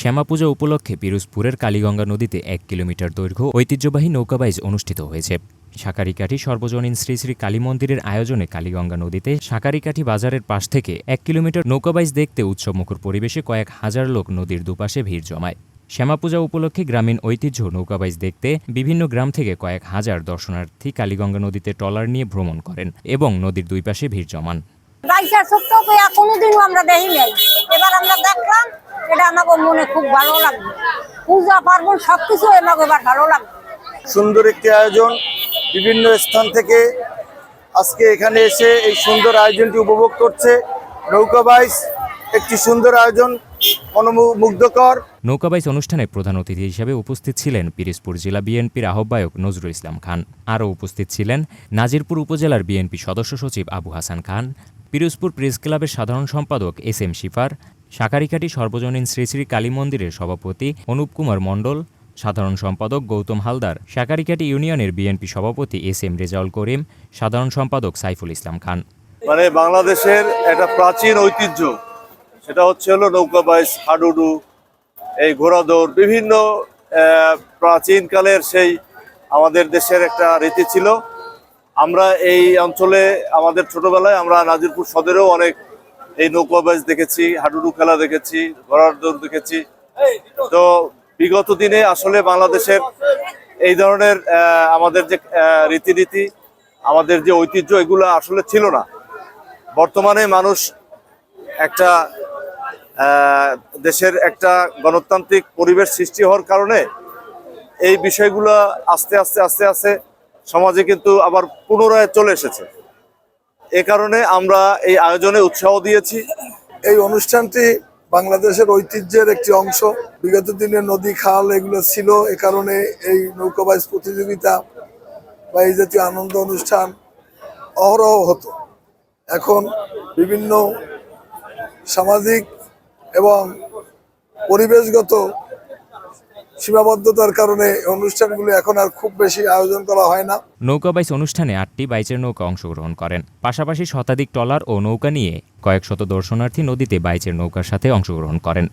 শ্যামাপূজা উপলক্ষে পিরোজপুরের কালীগঙ্গা নদীতে এক কিলোমিটার দৈর্ঘ্য ঐতিহ্যবাহী নৌকাবাইজ অনুষ্ঠিত হয়েছে। সাকারিকাঠি সর্বজনীন শ্রী শ্রী কালী মন্দিরের আয়োজনে কালীগঙ্গা নদীতে সাকারিকাঠি বাজারের পাশ থেকে এক কিলোমিটার নৌকাবাইজ দেখতে উৎসবমুখর পরিবেশে কয়েক হাজার লোক নদীর দুপাশে ভিড় জমায়। শ্যামাপূজা উপলক্ষে গ্রামীণ ঐতিহ্য নৌকাবাইজ দেখতে বিভিন্ন গ্রাম থেকে কয়েক হাজার দর্শনার্থী কালীগঙ্গা নদীতে ট্রলার নিয়ে ভ্রমণ করেন এবং নদীর দুই পাশে ভিড় জমান। আমরা দেখি নাই। এবার আমরা দেখলাম এটা আমাকে মনে খুব ভালো লাগবে। পূজা পার্বণ সবকিছু আমাকে এবার ভালো লাগবে। সুন্দর একটি আয়োজন বিভিন্ন স্থান থেকে আজকে এখানে এসে এই সুন্দর আয়োজনটি উপভোগ করছে। নৌকা বাইস একটি সুন্দর আয়োজন মনোমুগ্ধকর। নৌকাবাইজ অনুষ্ঠানে প্রধান অতিথি হিসেবে উপস্থিত ছিলেন পিরিজপুর জেলা বিএনপির আহ্বায়ক নজরুল ইসলাম খান। আরও উপস্থিত ছিলেন নাজিরপুর উপজেলার বিএনপি সদস্য সচিব আবু হাসান খান পিরোজপুর প্রেস ক্লাবের সাধারণ সম্পাদক এস এম শিফার সাকারিকাটি সর্বজনীন শ্রী শ্রী কালী মন্দিরের সভাপতি অনুপ কুমার মণ্ডল, সাধারণ সম্পাদক গৌতম হালদার সাকারিকাটি ইউনিয়নের বিএনপি সভাপতি এস এম রেজাউল করিম, সাধারণ সম্পাদক সাইফুল ইসলাম খান। মানে বাংলাদেশের একটা প্রাচীন ঐতিহ্য, সেটা হচ্ছে হলো নৌকা বাইস, হাডুডু, এই ঘোড়াদৌড়, বিভিন্ন প্রাচীনকালের সেই আমাদের দেশের একটা রীতি ছিল। আমরা এই অঞ্চলে আমাদের ছোটবেলায় আমরা নাজিরপুর সদরেও অনেক এই নৌকা বাইস দেখেছি, হাডুডু খেলা দেখেছি, ঘোড়ার দৌড় দেখেছি। তো বিগত দিনে আসলে বাংলাদেশের এই ধরনের আমাদের যে রীতিনীতি, আমাদের যে ঐতিহ্য, এগুলো আসলে ছিল না। বর্তমানে মানুষ একটা দেশের একটা গণতান্ত্রিক পরিবেশ সৃষ্টি হওয়ার কারণে এই বিষয়গুলো আস্তে আস্তে আস্তে আস্তে সমাজে কিন্তু আবার পুনরায় চলে এসেছে। এ কারণে আমরা এই আয়োজনে উৎসাহ দিয়েছি। এই অনুষ্ঠানটি বাংলাদেশের ঐতিহ্যের একটি অংশ। বিগত দিনে নদী, খাল এগুলো ছিল। এ কারণে এই নৌকাবাইজ প্রতিযোগিতা বা এই জাতীয় আনন্দ অনুষ্ঠান অহরহ হতো। এখন বিভিন্ন সামাজিক এবং পরিবেশগত সীমাবদ্ধতার কারণে অনুষ্ঠানগুলো এখন আর খুব বেশি আয়োজন করা হয় না। নৌকা বাইচ অনুষ্ঠানে আটটি বাইচের নৌকা অংশগ্রহণ করেন। পাশাপাশি শতাধিক ট্রলার ও নৌকা নিয়ে কয়েক শত দর্শনার্থী নদীতে বাইচের নৌকার সাথে অংশগ্রহণ করেন।